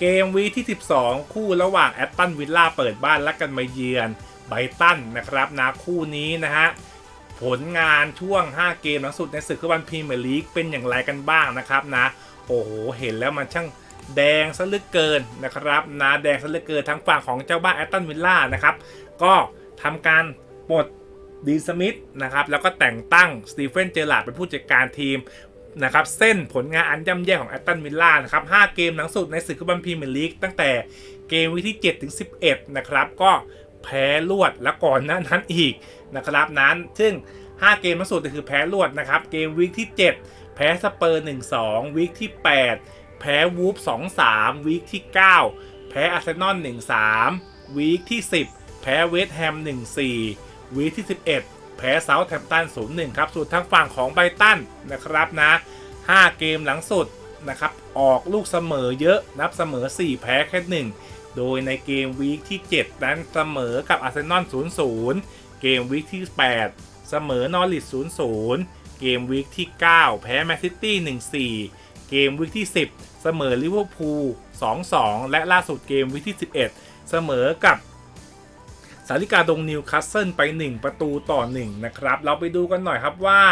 เกมวีที่ 12 คู่ระหว่างแอตตันวิลล่าเปิดบ้านและกันมาเยือนไบตันนะครับนะคู่นี้นะฮะผลงานช่วง 5 เกมหลังสุดในศึกฟุตบอลพรีเมียร์ลีกเป็นอย่างไรกันบ้างนะครับนะ โอ้โห เห็นแล้วมันช่างแดงซะเหลือเกินนะครับนะแดงซะเหลือเกินทั้งฝั่งของเจ้าบ้านแอตตันวิลล่านะครับ ก็ทำการปลดดีสมิธนะครับแล้วก็แต่งตั้งสตีเฟนเจอร์ลาร์ดเป็นผู้จัดการทีม นะครับเส้นผลงานอันย่ำแย่ของแอตตันวิลล่านะครับ5เกมหลังสุดในศึกฟุตบอลพรีเมียร์ลีกตั้งแต่เกมวีคที่7ถึง11 นะครับ ก็แพ้รวดและก่อนหน้านั้นอีกนะครับนั้น ซึ่ง 5 เกมล่าสุดก็คือแพ้รวดนะครับ เกมวีคที่ 7 แพ้สเปอร์ 1-2 วีคที่ 8 แพ้วูฟ2-3 วีคที่ 9 แพ้อาร์เซนอล1-3 วีคที่ 10 แพ้เวสต์แฮม 1-4 วีคที่ 11 แพ้เซาท์แฮมป์ตัน0-1ครับส่วนทางฝั่งของไบตันนะครับนะ5เกมหลังสุดนะครับออกลูกเสมอเยอะนับเสมอ 4 แพ้แค่ 1 โดยในเกมวีคที่ 7 นั้นเสมอกับอาร์เซนอล0-0 เกมวีคที่ 8 เสมอนอริส0-0 เกมวีคที่ 9 แพ้แมนซิตี้ 1-4 เกมวีคที่ 10 เสมอลิเวอร์พูล2-2 และล่าสุดเกมวีคที่ 11 เสมอกับ สาริกาดงนิวคาสเซิลไป 1 ประตูต่อ 1 นะครับ เราไปดูกันหน่อยครับว่า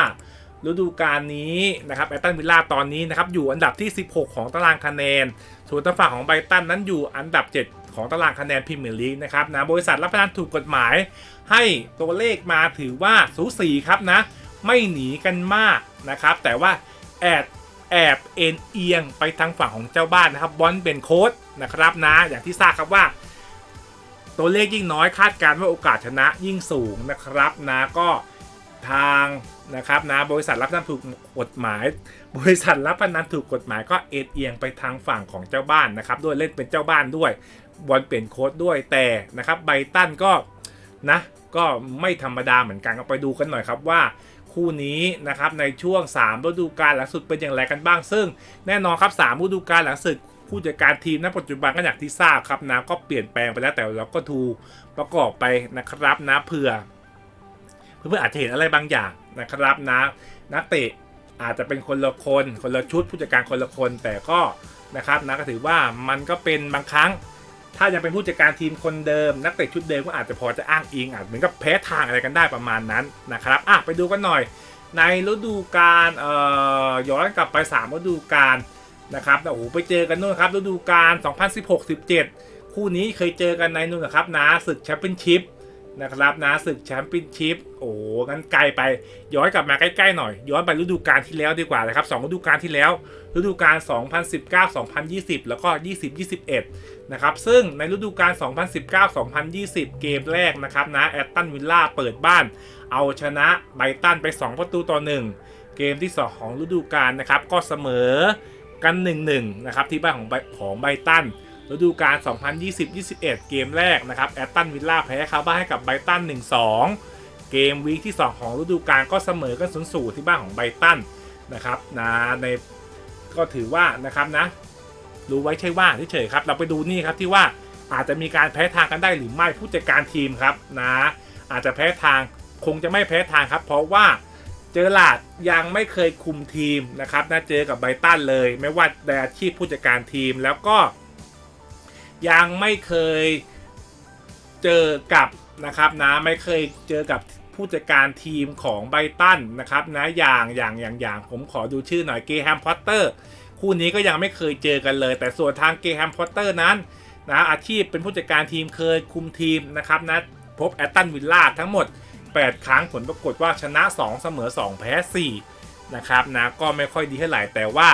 ฤดูกาลนี้นะครับแอตตันวิลล่าตอนนี้นะครับอยู่อันดับที่ 16 ของตารางคะแนน ส่วนทางฝั่งของไบตันนั้นอยู่อันดับ 7 ของตารางคะแนนพรีเมียร์ลีกนะครับนะบริษัทรับประกันถูกกฎหมาย ให้ตัวเลขมาถือว่าสูสีครับนะ ไม่หนีกันมากนะครับ แต่ว่าแอบแอบเอ็นเอียงไปทางฝั่งของเจ้าบ้านนะครับบอลเป็นโค้ดนะครับนะ อย่างที่ทราบครับว่า ตัวเลขยิ่งน้อยคาดการณ์ว่าโอกาสชนะยิ่งสูงนะครับนะก็ทางนะครับนะบริษัทรับพนันถูกกฎหมาย บริษัทรับพนันถูกกฎหมายก็เอ็นเอียงไปทางฝั่งของเจ้าบ้านนะครับด้วยเล่นเป็นเจ้าบ้านด้วยบอลเปลี่ยนโค้ดด้วยแต่นะครับไบตันก็นะก็ไม่ธรรมดาเหมือนกันก็ไปดูกันหน่อยครับว่าคู่นี้นะครับในช่วง3ฤดูกาลหลังสุดเป็นอย่างไรกันบ้าง ซึ่งแน่นอนครับ3ฤดูกาลหลังสุด ผู้จัดการทีมณปัจจุบันก็อย่างที่ทราบครับนะก็เปลี่ยนแปลงไปแล้วแต่เราก็ทูประกอบไปนะครับนะเผื่อเพื่อนๆอาจจะเห็นอะไรบางอย่างนะครับนะนักเตะอาจจะเป็นคนละคนคนละชุดผู้จัดการคนละคน แต่ก็นะครับนะก็ถือว่ามันก็เป็นบางครั้ง ถ้ายังเป็นผู้จัดการทีมคนเดิม นักเตะชุดเดิมก็อาจจะพอจะอ้างอิงอาจเหมือนกับแพ้ทางอะไรกันได้ประมาณนั้นนะครับอะไปดูกันหน่อย ในฤดูกาลย้อนกลับไป3ฤดูกาล นะครับโอ้โหไปเจอกันนู่นครับฤดูกาล2016-17 คู่นี้เคยเจอกันในนู่นนะครับนะศึกแชมเปี้ยนชิพนะครับนะศึกแชมเปี้ยนชิพโอ้โหงั้นไกลไปย้อนกลับมาใกล้ๆหน่อย ย้อนไปฤดูกาลที่แล้วดีกว่านะครับสองฤดูกาลที่แล้ว ฤดูกาล 2019-2020 แล้วก็ 20-21 นะครับ ซึ่งในฤดูกาล 2019-2020 เกมแรกนะครับนะแอตตันวิลล่าเปิดบ้าน เอาชนะไบตันไป 2 ประตูต่อ 1 เกมที่ 2 ของฤดูกาลนะครับก็เสมอ กัน 1-1 นะครับ ที่บ้านของของไบตันฤดูกาล 2020-21 เกมแรกนะครับแอตตันวิลล่าแพ้คาบ้านให้กับไบตัน 1-2 เกมวีคที่ 2 ของฤดูกาลก็เสมอกัน0-0ที่บ้านของไบตันนะครับนะในก็ถือว่านะครับนะรู้ไว้ใช่ว่าเฉยๆครับ เราไปดูนี่ครับที่ว่าอาจจะมีการแพ้ทางกันได้หรือไม่ผู้จัดการทีมครับนะอาจจะแพ้ทางคงจะไม่แพ้ทางครับ เพราะว่า เจอหลาดยังไม่เคยคุมทีมนะครับนะเจอกับไบตันเลย ไม่ว่าในอาชีพผู้จัดการทีมแล้วก็ ยังไม่เคยเจอกับนะครับนะไม่เคยเจอกับผู้จัดการทีมของไบตันนะครับนะอย่างอย่างอย่างอย่างผมขอดูชื่อหน่อยเกแฮมพอตเตอร์คู่นี้ก็ยังไม่เคยเจอกันเลย แต่ส่วนทางเกแฮมพอตเตอร์นั้นนะอาชีพเป็นผู้จัดการทีมเคยคุมทีมนะครับนะพบแอตตันวิลล่าทั้งหมด 8 ครั้งผลปรากฏว่าชนะ 2 เสมอ 2 แพ้4นะครับนะก็ไม่ค่อยดีเท่าไหร่แต่ว่า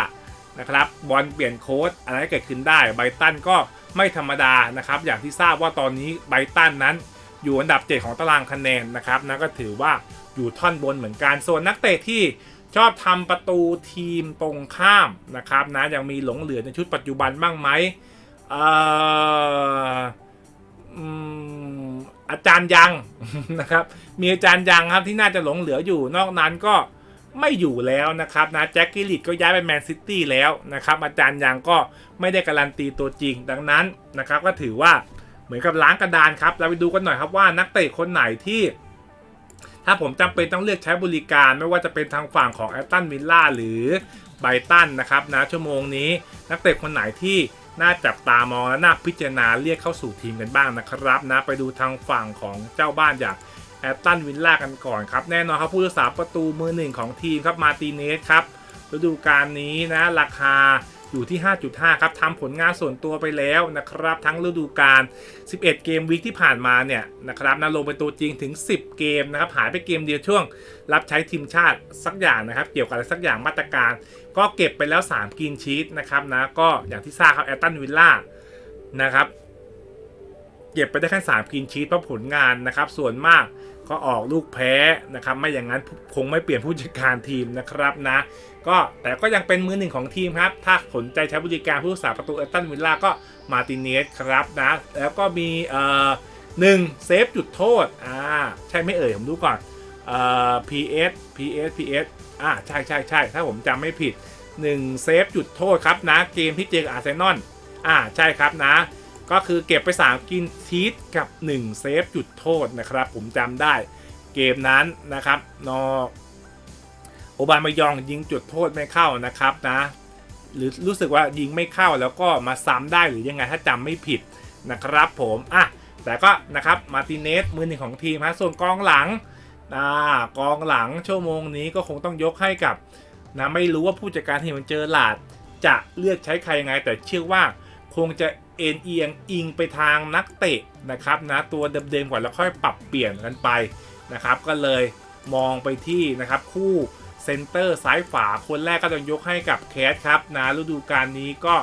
นะครับบอลเปลี่ยนโค้ดอะไรเกิดขึ้นได้ไบตันก็ไม่ธรรมดานะครับอย่างที่ทราบว่าตอนนี้ไบตันนั้นอยู่อันดับ 7 ของตารางคะแนนนะครับนะก็ถือว่าอยู่ท่อนบนเหมือนกันส่วนนักเตะที่ชอบทำประตูทีมตรงข้ามนะครับนะยังมีหลงเหลือในชุดปัจจุบันบ้างไหมเอ่อ อาจารย์ยังนะครับ มีอาจารย์ยังครับที่น่าจะหลงเหลืออยู่ นอกนั้นก็ไม่อยู่แล้วนะครับนะแจ็คกิลิตก็ย้ายไปแมนซิตี้แล้วนะครับ อาจารย์ยังก็ไม่ได้การันตีตัวจริง ดังนั้นนะครับก็ถือว่าเหมือนกับล้างกระดานครับ เราไปดูกันหน่อยครับว่านักเตะคนไหนที่ ถ้าผมจำเป็นต้องเลือกใช้บริการไม่ว่าจะเป็นทางฝั่งของแอตตันวิลล่าหรือไบตันนะครับนะชั่วโมงนี้นักเตะคนไหนที่ น่าจับตามองและน่าพิจารณาเรียกเข้าสู่ทีมกันบ้างนะครับนะไปดูทางฝั่งของเจ้าบ้านอย่างแอตตันวินล่ากันก่อนครับแน่นอนครับผู้รักษาประตูมือหนึ่งของทีมครับมาติเนสครับฤดูกาลนี้นะราคา อยู่ที่ 5.5 ครับทำผลงานส่วนตัวไปแล้วนะครับทั้งฤดูกาล 11 เกมวีคที่ผ่านมาเนี่ยนะครับนะลงเป็นตัวจริงถึง 10 เกมนะครับหายไปเกมเดียวช่วง รับใช้ทีมชาติสักอย่างนะครับ เกี่ยวกับอะไรสักอย่างมาตรการ ก็เก็บไปแล้ว 3กินชีตนะครับนะก็อย่างที่ทราบครับแอตตันวิลล่านะครับเก็บไปได้แค่3กินชีตเพราะผลงานนะครับ ส่วนมากก็ออกลูกแพ้นะครับ ไม่อย่างนั้นคงไม่เปลี่ยนผู้จัดการทีมนะครับนะ ก็แต่ก็ยังเป็นมือหนึ่งของทีมครับ ถ้าสนใจใช้บริการผู้รักษาประตูแอตันวิลล่าก็มาติเนสครับนะ แล้วก็มีเอ่อหนึ่งเซฟจุดโทษ อ่า ใช่ไม่เอ่ย ผมดูก่อน เอ่อ PS PS PS อ่า ใช่ใช่ใช่ถ้าผมจำไม่ผิด1เซฟจุดโทษครับนะ เกมที่เจอกับอาร์เซนอลอ่า ใช่ครับนะ ก็คือเก็บไป 3 กินชีตกับ 1 เซฟจุดโทษนะครับ ผมจำได้เกมนั้นนะครับนอ โอบามายองยิงจุดโทษไม่เข้านะครับนะ หรือรู้สึกว่ายิงไม่เข้าแล้วก็มาซ้ำได้หรือยังไงถ้าจำไม่ผิดนะครับผมอะแต่ก็นะครับมาติเนสมือหนึ่งของทีมฮะส่วนกองหลังอ่ากองหลังชั่วโมงนี้ก็คงต้องยกให้กับนะไม่รู้ว่าผู้จัดการทีมมันเจอหลาด จะเลือกใช้ใครยังไง แต่เชื่อว่าคงจะเอ็นเอียงอิงไปทางนักเตะนะครับนะตัวเดิมๆก่อนแล้วค่อยปรับเปลี่ยนกันไปนะครับ ก็เลยมองไปที่นะครับคู่ เซนเตอร์ซ้ายฝาคนแรกก็ต้องยกให้กับแคสครับนะฤดูกาลนี้ก็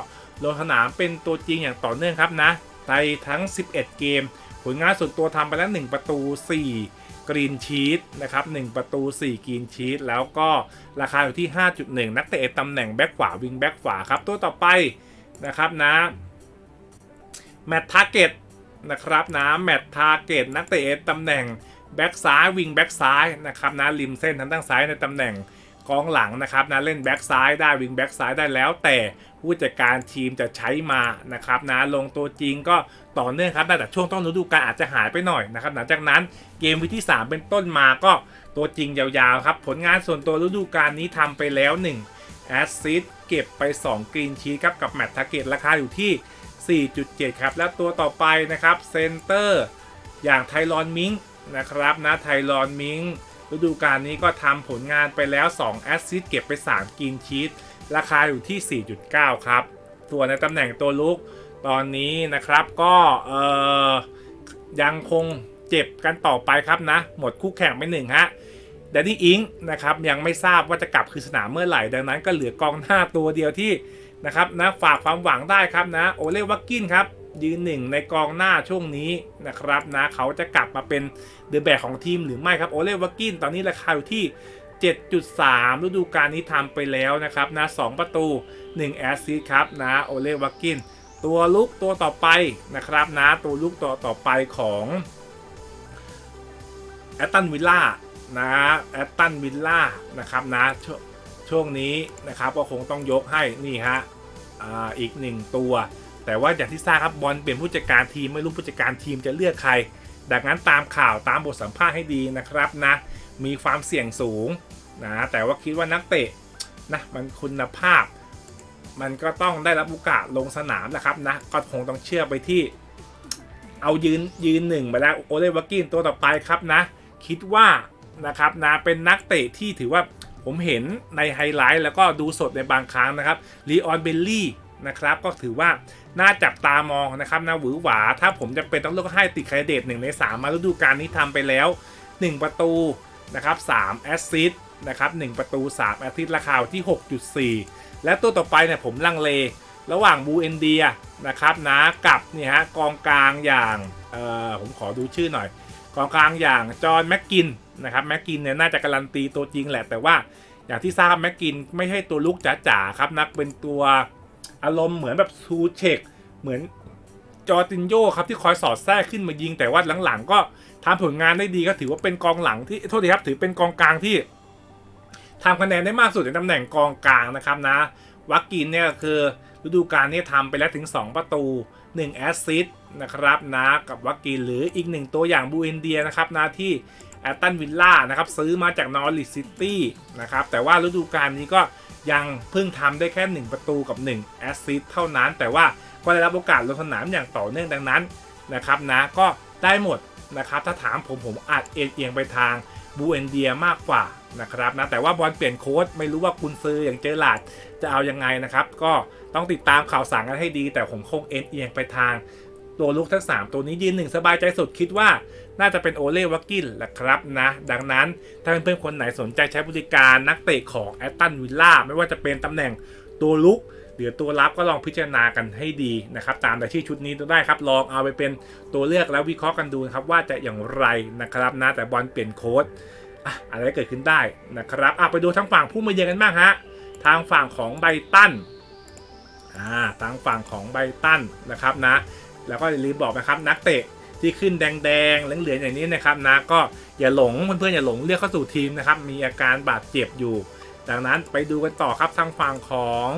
ลงสนามเป็นตัวจริงอย่างต่อเนื่องครับนะในทั้ง 11 เกม ผลงานส่วนตัวทำไปแล้ว 1 ประตู 4 กรีนชีตนะครับ1ประตู 4กรีนชีตแล้วก็ราคาอยู่ที่ 5.1 นักเตะตำแหน่งแบ็กขวาวิงแบ็กขวาครับ ตัวต่อไปนะครับนะแมตทาร์เก็ตนะครับนะแมตทาร์เก็ตนักเตะตำแหน่ง แบ็กซ้ายวิงแบ็กซ้ายนะครับนะริมเส้นทางด้านซ้ายในตำแหน่งกองหลังนะครับนะเล่นแบ็กซ้ายได้วิงแบ็กซ้ายได้แล้ว แต่ผู้จัดการทีมจะใช้มานะครับนะลงตัวจริงก็ต่อเนื่องครับแต่ช่วงต้นฤดูกาลอาจจะหายไปหน่อยนะครับหลังจากนั้นเกมวิที่ 3 เป็นต้นมาก็ตัวจริงยาวๆครับ ผลงานส่วนตัวฤดูกาลนี้ทำไปแล้ว1แอสซิสเก็บไป2กรีนชีทครับกับแมตต์ทาร์เก็ตราคาอยู่ที่ 4.7 ครับ และตัวต่อไปนะครับเซนเตอร์อย่างไทรอนมิง นะครับนะไทรอนมิงฤดูกาลนี้ก็ทำผลงานไปแล้ว 2 แอสซิสเก็บไป 3กินชีตราคาอยู่ที่ 4.9 ครับ ส่วนในตำแหน่งตัวลุกตอนนี้นะครับก็เออยังคงเจ็บกันต่อไปครับนะ หมดคู่แข่งไปหนึ่งฮะแดนนี่อิงนะครับยังไม่ทราบว่าจะกลับคืนสนามเมื่อไหร่ ดังนั้นก็เหลือกองหน้าตัวเดียวที่นะครับนะฝากความหวังได้ครับนะ โอเลวักกินครับ ยืนหนึ่งในกองหน้าช่วงนี้นะครับนะเขาจะกลับมาเป็นเดอะแบกของทีมหรือไม่ครับโอเลวักกินตอนนี้ราคาอยู่ที่ 7.3 ฤดูกาลนี้ทำไปแล้วนะครับนะ2ประตู 1 แอสซิสครับนะโอเลวักกินตัวลุกตัวต่อไปนะครับนะตัวลุกตัวต่อไปของแอตตันวิลล่านะแอตตันวิลล่านะครับนะชช่วงนี้นะครับก็คงต้องยกให้นี่ฮะออีกหนึ่งตัว แต่ว่าอย่างที่ทราบครับบอลเปลี่ยนผู้จัดการทีมไม่รู้ผู้จัดการทีมจะเลือกใคร ดังนั้นตามข่าวตามบทสัมภาษณ์ให้ดีนะครับนะมีความเสี่ยงสูงนะแต่ว่าคิดว่านักเตะนะมันคุณภาพ มันก็ต้องได้รับโอกาสลงสนามนะครับนะก็คงต้องเชื่อไปที่เอายืนยืนหนึ่งไปแล้วโอเลวักกินตัวต่อไปครับนะ คิดว่านะครับนะเป็นนักเตะที่ถือว่าผมเห็นในไฮไลท์แล้วก็ดูสดในบางครั้งนะครับลีออนเบลลี่ นะครับ ก็ถือว่าน่าจับตามองนะครับนะหวือหวา ถ้าผมจะเป็นต้องเลือกให้ติดเครดิตหนึ่งใน3มมาฤดูกาลนี้ทำไปแล้ว 1 ประตูนะครับ3แอสซิสนะครับ1ประตู3แอสซิสราคาอยู่ที่ 6.4 และตัวต่อไปเนี่ยผมลังเล ระหว่างบูเอนเดียนะครับนะกับเนี่ยฮะกองกลางอย่างเอ่อผมขอดูชื่อหน่อย กองกลางอย่างจอห์นแม็กกินนะครับแม็กกินเนี่ยน่าจะการันตีตัวจริงแหละแต่ว่าอย่างที่ทราบแม็กกินไม่ใช่ตัวลุกจ๋าๆครับนักเป็นตัว อารมณ์เหมือนแบบซูเชกเหมือนจอร์ตินโยครับที่คอยสอดแทรกขึ้นมายิงแต่ว่าหลังๆ ก็ทำผลงานได้ดีก็ถือว่าเป็นกองหลังที่โทษทีครับถือเป็นกองกลางที่ทำคะแนนได้มากสุดในตำแหน่งกองกลางนะครับนะวักกินเนี่ยคือฤดูกาลนี้ทำไปแล้วถึง 2 ประตู 1 แอสซิสต์นะครับนะกับวักกินหรืออีกหนึ่งตัวอย่างบูเอนเดียนะครับนะที่แอตตันวิลล่านะครับซื้อมาจากนอริซิตี้นะครับแต่ว่าฤดูกาลนี้ก็ ยังเพิ่งทำได้แค่ 1 ประตูกับ1แอสซิสต์เท่านั้น แต่ว่าก็ได้รับโอกาสลงสนามอย่างต่อเนื่องดังนั้นนะครับนะก็ได้หมดนะครับถ้าถามผมผมอาจเอ็นเอียงไปทางบูเอนเดียมากกว่านะครับนะแต่ว่าบอลเปลี่ยนโค้ดไม่รู้ว่าคุณซื้ออย่างเจอหลาดจะเอายังไงนะครับ ก็ต้องติดตามข่าวสารกันให้ดี แต่ผมคงเอ็นเอียงไปทางตัวลุกทั้ง 3 ตัวนี้ยืนหนึ่งสบายใจสุดคิดว่า น่าจะเป็นโอเล่วักกินแหละครับนะ ดังนั้นถ้าเพื่อนๆคนไหนสนใจใช้บริการนักเตะของแอตตันวิลล่าไม่ว่าจะเป็นตำแหน่งตัวลุกหรือตัวรับก็ลองพิจารณากันให้ดีนะครับ ตามแต่ที่ชุดนี้ดูได้ครับ ลองเอาไปเป็นตัวเลือกแล้ววิเคราะห์กันดูนครับว่าจะอย่างไรนะครับนะแต่บอลเปลี่ยนโค้ดอะไรเกิดขึ้นได้นะครับอะไปดูทางฝั่งผู้มาเยือนกันบ้างฮะทางฝั่งของไบตันอ่าทางฝั่งของไบตันนะครับนะ แล้วก็ลืมบอกนะครับนักเตะ ที่ขึ้นแดงๆเหลืองๆอย่างนี้นะครับนะก็อย่าหลงเพื่อนๆอย่าหลงเรียกเข้าสู่ทีมนะครับมีอาการบาดเจ็บอยู่ ดังนั้นไปดูกันต่อครับทางฝั่งของ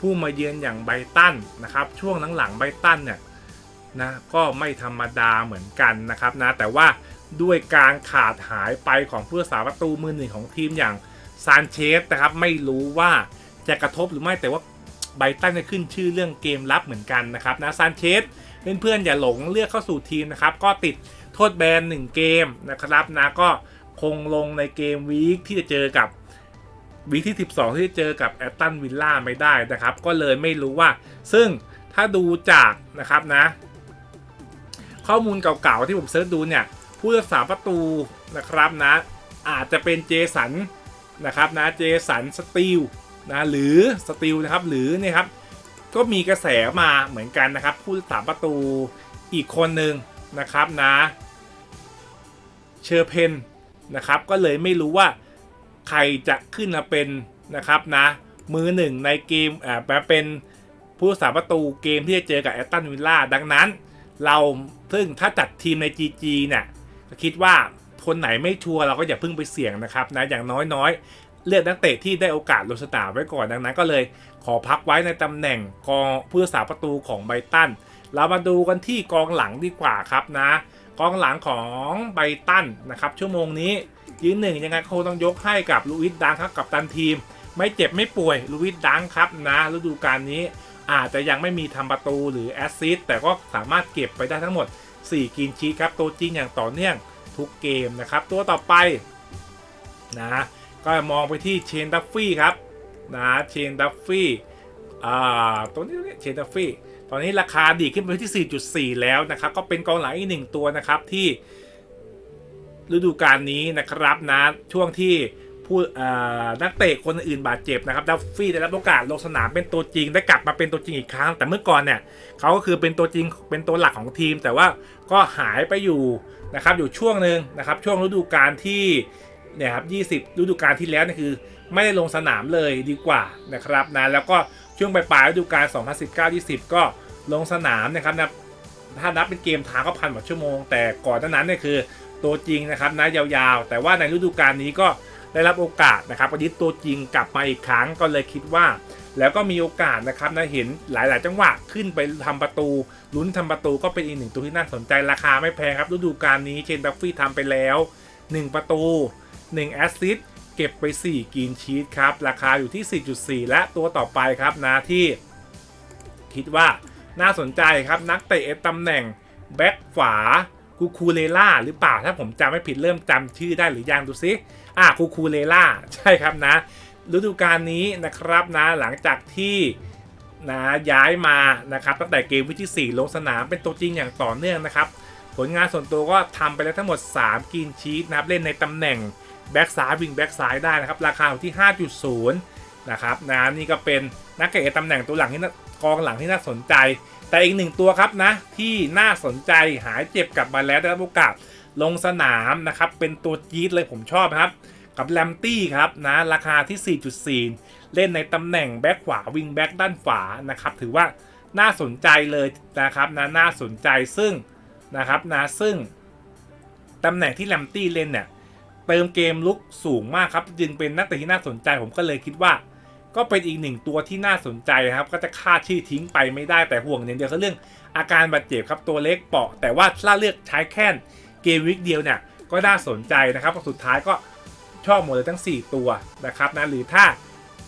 ผู้มาเยือนอย่างไบตันนะครับช่วงหลังๆไบตันเนี่ยนะก็ไม่ธรรมดาเหมือนกันนะครับนะแต่ว่าด้วยการขาดหายไปของผู้รักษาประตูมือหนึ่งของทีมอย่างซานเชสนะครับไม่รู้ว่าจะกระทบหรือไม่แต่ว่าไบตันจะขึ้นชื่อเรื่องเกมรับเหมือนกันนะครับนะซานเชส เพื่อนๆอย่าหลงเลือกเข้าสู่ทีมนะครับ ก็ติดโทษแบน1เกมนะครับนะก็คงลงในเกมวีคที่จะเจอกับวีคที่ 12 ที่จะเจอกับแอตตันวิลล่าไม่ได้นะครับ ก็เลยไม่รู้ว่า ซึ่งถ้าดูจากนะครับนะ ข้อมูลเก่าๆที่ผมเสิร์ชดูเนี่ย ผู้รักษาประตูนะครับนะ อาจจะเป็นเจสันนะครับนะเจสันสตีลนะหรือสตีลนะครับหรือเนี่ยครับ ก็มีกระแสมาเหมือนกันนะครับ ผู้สามประตูอีกคนหนึ่งนะครับนะ เชอร์เพนนะครับ ก็เลยไม่รู้ว่าใครจะขึ้นมาเป็นนะครับนะ มือหนึ่งในเกมอ่ามาเป็นผู้สาประตูเกมที่จะเจอกับแอตตันวิลล่าดังนั้น เราซึ่งถ้าจัดทีมใน GG เนี่ยคิดว่าคนไหนไม่ชัวร์เราก็อย่าเพิ่งไปเสี่ยงนะครับนะอย่างน้อยๆ เลือกนักเตะที่ได้โอกาสลงสนามไว้ก่อนดังนั้นก็เลยขอพักไว้ในตำแหน่งกองผู้รักษาประตูของไบตันเรามาดูกันที่กองหลังดีกว่าครับนะ กองหลังของไบตันนะครับ ชั่วโมงนี้ยืนหนึ่งยังไงคงต้องยกให้กับลูอิสดังครับกับตันทีม ไม่เจ็บไม่ป่วยลูอิสดังครับนะฤดูกาลนี้อาจจะยังไม่มีทำประตูหรือแอสซิสต์แต่ก็สามารถเก็บไปได้ทั้งหมด 4 กินชีครับตัวจริงอย่างต่อเนื่องทุกเกมนะครับ ตัวต่อไปนะ ก็มองไปที่เชนดัฟฟี่ครับนะเชนดัฟฟี่อ่าตัวนี้เชนดัฟฟี่ตอนนี้ราคาดีขึ้นไปที่ 4.4 แล้วนะครับ ก็เป็นกองหลังอีกหนึ่งตัวนะครับที่ฤดูกาลนี้นะครับนะช่วงที่ผู้นักเตะคนอื่นบาดเจ็บนะครับดัฟฟี่ได้รับโอกาสลงสนามเป็นตัวจริงได้กลับมาเป็นตัวจริงอีกครั้ง แต่เมื่อก่อนเนี่ยเขาก็คือเป็นตัวจริงเป็นตัวหลักของทีม แต่ว่าก็หายไปอยู่นะครับอยู่ช่วงหนึ่งนะครับช่วงฤดูกาลที่ นี่ยครับ20 ฤดูกาลที่แล้วนี่คือ ไม่ได้ลงสนามเลยดีกว่านะครับนะแล้วก็ช่วงปลายฤดูกาล2019-20 ก็ลงสนามนะครับนะถ้านับเป็นเกมทางก็พันกว่าชั่วโมง แต่ก่อนนั้นเนี่ยคือตัวจริงนะครับนะยาวๆ แต่ว่าในฤดูกาลนี้ก็ได้รับโอกาสนะครับวันนี้ตัวจริงกลับมาอีกครั้งก็เลยคิดว่า แล้วก็มีโอกาสนะครับนะเห็นหลายๆ จังหวะขึ้นไปทำประตูลุ้นทำประตูก็เป็นอีกหนึ่งตัวที่น่าสนใจราคาไม่แพงครับฤดูกาลนี้เชนดัฟฟี่ทำไปแล้ว 1 ประตู 1แอสซิสเก็บไป4กินชีสครับ ราคาอยู่ที่ 4.4 และตัวต่อไปครับนะที่คิดว่าน่าสนใจครับนักเตะตำแหน่งแบ็คขวาคูคูเลล่าหรือเปล่าถ้าผมจำไม่ผิดเริ่มจำชื่อได้หรือยังดูซิอ่าคูคูเลล่าใช่ครับนะ ฤดูกาลนี้นะครับนะหลังจากที่นะย้ายมานะครับตั้งแต่เกมวิที่ 4 ลงสนามเป็นตัวจริงอย่างต่อเนื่องนะครับ ผลงานส่วนตัวก็ทำไปแล้วทั้งหมด 3 กินชีสนะครับเล่นในตำแหน่ง แบ็กซ้ายวิ่งแบ็กซ้ายได้นะครับ ราคาอยู่ที่ 5.0 นะครับนะนี่ก็เป็นนักเตะตำแหน่งตัวหลังที่กองหลังที่น่าสนใจ แต่อีกหนึ่งตัวครับนะที่น่าสนใจหายเจ็บกลับมาแล้วได้รับโอกาสลงสนามนะครับ เป็นตัวจี๊ดเลยผมชอบครับ กับแลมตี้ครับนะราคาที่ 4.4 เล่นในตำแหน่งแบ็กขวาวิ่งแบ็กด้านขวานะครับ ถือว่าน่าสนใจเลยนะครับนะน่าสนใจซึ่งนะครับนะซึ่งตำแหน่งที่แลมตี้เล่นเนี่ย เติมเกมลุกสูงมากครับจึงเป็นนักเตะที่น่าสนใจผมก็เลยคิดว่า ก็เป็นอีกหนึ่งตัวที่น่าสนใจครับ ก็จะคาดชื่อทิ้งไปไม่ได้แต่ห่วงอย่างเดียวคือเรื่องอาการบาดเจ็บครับตัวเล็กเปาะ แต่ว่าถ้าเลือกใช้แค่เกมวิกเดียวเนี่ยก็น่าสนใจนะครับสุดท้ายก็ชอบหมดเลยทั้ง 4 ตัวนะครับนะหรือถ้า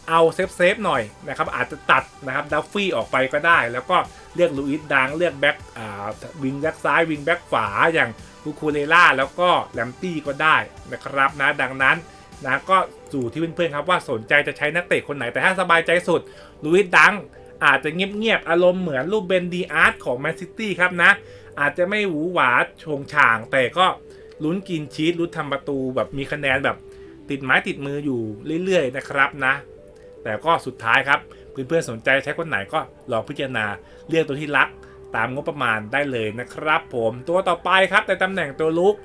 เอาเซฟเซฟหน่อยนะครับอาจจะตัดนะครับดัฟฟี่ออกไปก็ได้ แล้วก็เลือกลูอิสดังเลือกแบ็กอ่าวิงแบ็กซ้ายวิงแบ็กขวาอย่าง คูคูเลล่าแล้วก็แลมตี้ก็ได้นะครับนะดังนั้นนะก็สู่ที่เพื่อนๆครับว่าสนใจจะใช้นักเตะคนไหนแต่ถ้าสบายใจสุดลูอิสดังอาจจะเงียบๆ อารมณ์เหมือนรูปเบนดีอาร์ตของแมนซิตี้ครับนะ อาจจะไม่หวือหวาชงช่าง แต่ก็ลุ้นกินชีสลุ้นทำประตูแบบมีคะแนนแบบติดไม้ติดมืออยู่เรื่อยๆ นะครับนะ แต่ก็สุดท้ายครับ เพื่อนๆ สนใจใช้คนไหนก็ลองพิจารณาเลือกตัวที่รัก ตามงบประมาณได้เลยนะครับ ผมตัวต่อไปครับในตำแหน่งตัวลุก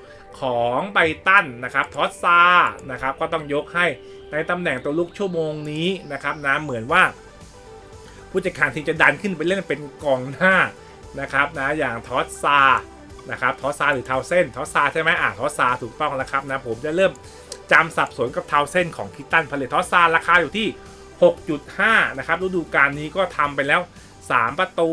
ของไบตันนะครับทอสซานะครับก็ต้องยกให้ในตำแหน่งตัวลุกชั่วโมงนี้นะครับนะเหมือนว่าผู้จัดการทีมจะดันขึ้นไปเล่นเป็นกองหน้านะครับนะอย่างทอสซานะครับทอสซาหรือเทาเส้นทอสซาใช่ไหมอ่าทอสซาถูกต้องแล้วครับนะผมจะเริ่มจำสับสนกับเทาเส้นของคิตันพาเลททอสซาราคาอยู่ที่ 6.5 นะครับฤดูกาลนี้ก็ทำไปแล้ว 3 ประตู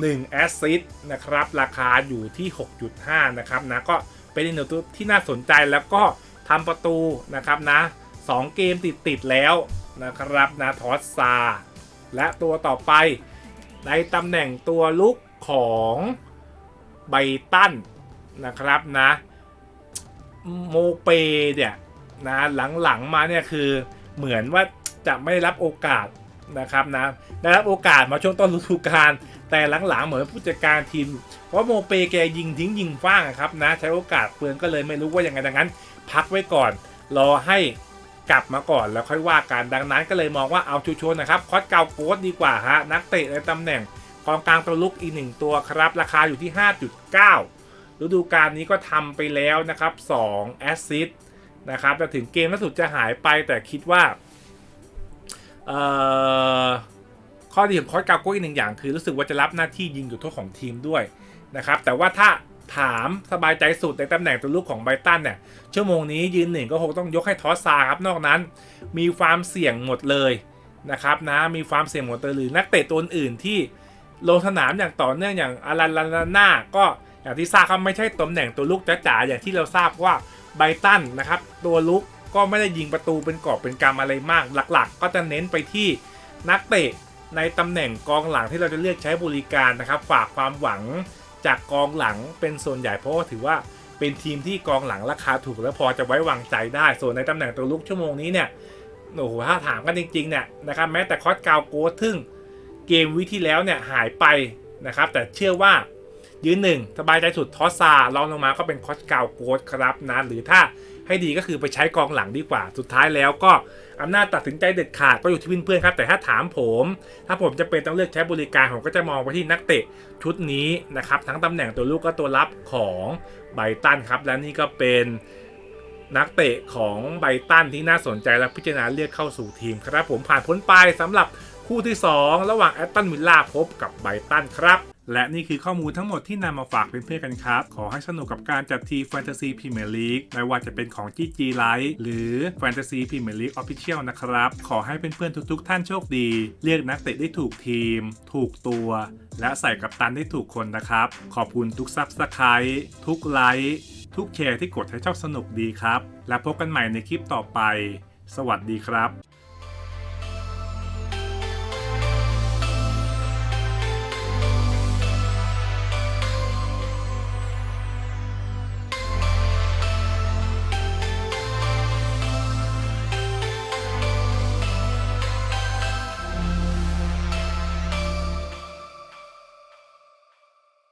1แอสซิสต์นะครับ ราคาอยู่ที่ 6.5 นะครับนะก็เป็นอีกหนึ่งตัวที่น่าสนใจแล้วก็ทำประตูนะครับนะ2เกมติดๆแล้วนะครับนะทอสซา และตัวต่อไปในตำแหน่งตัวลุกของไบตันนะครับนะโมเปเนี่ยนะหลังๆมาเนี่ยคือเหมือนว่าจะไม่ได้รับโอกาสนะครับนะได้รับโอกาสมาช่วงต้นฤดูกาล แต่หลังๆเหมือนผู้จัดการทีม เพราะโมเปแกยิงทิ้งยิงฟ้างครับนะ ใช้โอกาสเปลืองก็เลยไม่รู้ว่ายังไงดังนั้น พักไว้ก่อน รอให้กลับมาก่อนแล้วค่อยว่ากันดังนั้นก็เลยมองว่าเอาชัวร์นะครับ คอสเกาโกสดีกว่าฮะนักเตะในตำแหน่งกองกลางตัวลุกอีกหนึ่งตัวครับ ราคาอยู่ที่ 5.9 ฤดูกาลนี้ก็ทำไปแล้วนะครับ2แอสซิสนะครับแต่ถึงเกมล่าสุดจะหายไปแต่คิดว่า เอ่อ ข้อดีของคอสเกาโกสอีกหนึ่งอย่างคือรู้สึกว่าจะรับหน้าที่ยิงจุดโทษของทีมด้วยนะครับแต่ว่าถ้าถามสบายใจสุดในตำแหน่งตัวลูกของไบตันเนี่ยชั่วโมงนี้ยืนหนึ่งก็คงต้องยกให้ทอสซาครับนอกนั้น มีความเสี่ยงหมดเลยนะครับนะมีความเสี่ยงหมดเลยหรือนักเตะตัวอื่นที่ลงสนามอย่างต่อเนื่องอย่างอารันลานาน่าก็อย่างที่ทราบครับไม่ใช่ตำแหน่งตัวลุกจ๋าๆอย่างที่เราทราบว่าไบตันนะครับตัวลุกก็ไม่ได้ยิงประตูเป็นกรอบเป็นกำอะไรมาก หลัก ๆ ก็จะเน้นไปที่นักเตะ ในตำแหน่งกองหลังที่เราจะเลือกใช้บริการนะครับ ฝากความหวังจากกองหลังเป็นส่วนใหญ่เพราะว่าถือว่าเป็นทีมที่กองหลังราคาถูกและพอจะไว้วางใจได้ ส่วนในตำแหน่งตัวลุกชั่วโมงนี้เนี่ยโอ้โหถ้าถามกันจริงๆเนี่ยนะครับแม้แต่คอสกาวโกทึ่งเกมวิที่แล้วเนี่ยหายไปนะครับแต่เชื่อว่า ยืนหนึ่งสบายใจสุดทอสซาลองลงมาก็เป็นคอสกาวโกสครับนะหรือถ้าให้ดีก็คือไปใช้กองหลังดีกว่า สุดท้ายแล้วก็อำนาจตัดสินใจเด็ดขาดก็อยู่ที่เพื่อนๆครับ แต่ถ้าถามผม ถ้าผมจะเป็นต้องเลือกใช้บริการผมก็จะมองไปที่นักเตะชุดนี้นะครับ ทั้งตำแหน่งตัวลูกก็ตัวรับของไบตันครับ และนี่ก็เป็นนักเตะของไบตันที่น่าสนใจและพิจารณาเลือกเข้าสู่ทีมครับ ผมผ่านพ้นไปสำหรับคู่ที่ 2 ระหว่างแอตตันวิลล่าพบกับไบตันครับ และนี่คือข้อมูลทั้งหมดที่นำมาฝากเพื่อนๆกันครับ ขอให้สนุกกับการจัดทีแฟนตาซีพรีเมียร์ลีกไม่ว่าจะเป็นของ GG Live หรือแฟนตาซีพรีเมียร์ลีกออฟฟิเชียลนะครับ ขอให้เพื่อนๆทุกๆ ท่านโชคดีเลือกนักเตะได้ถูกทีม ถูกตัว และใส่กับตันได้ถูกคนนะครับ ขอบคุณทุกซับสไครต์ทุกไลค์ทุกแชร์ที่กดให้ชอบสนุกดีครับ และพบกันใหม่ในคลิปต่อไป สวัสดีครับ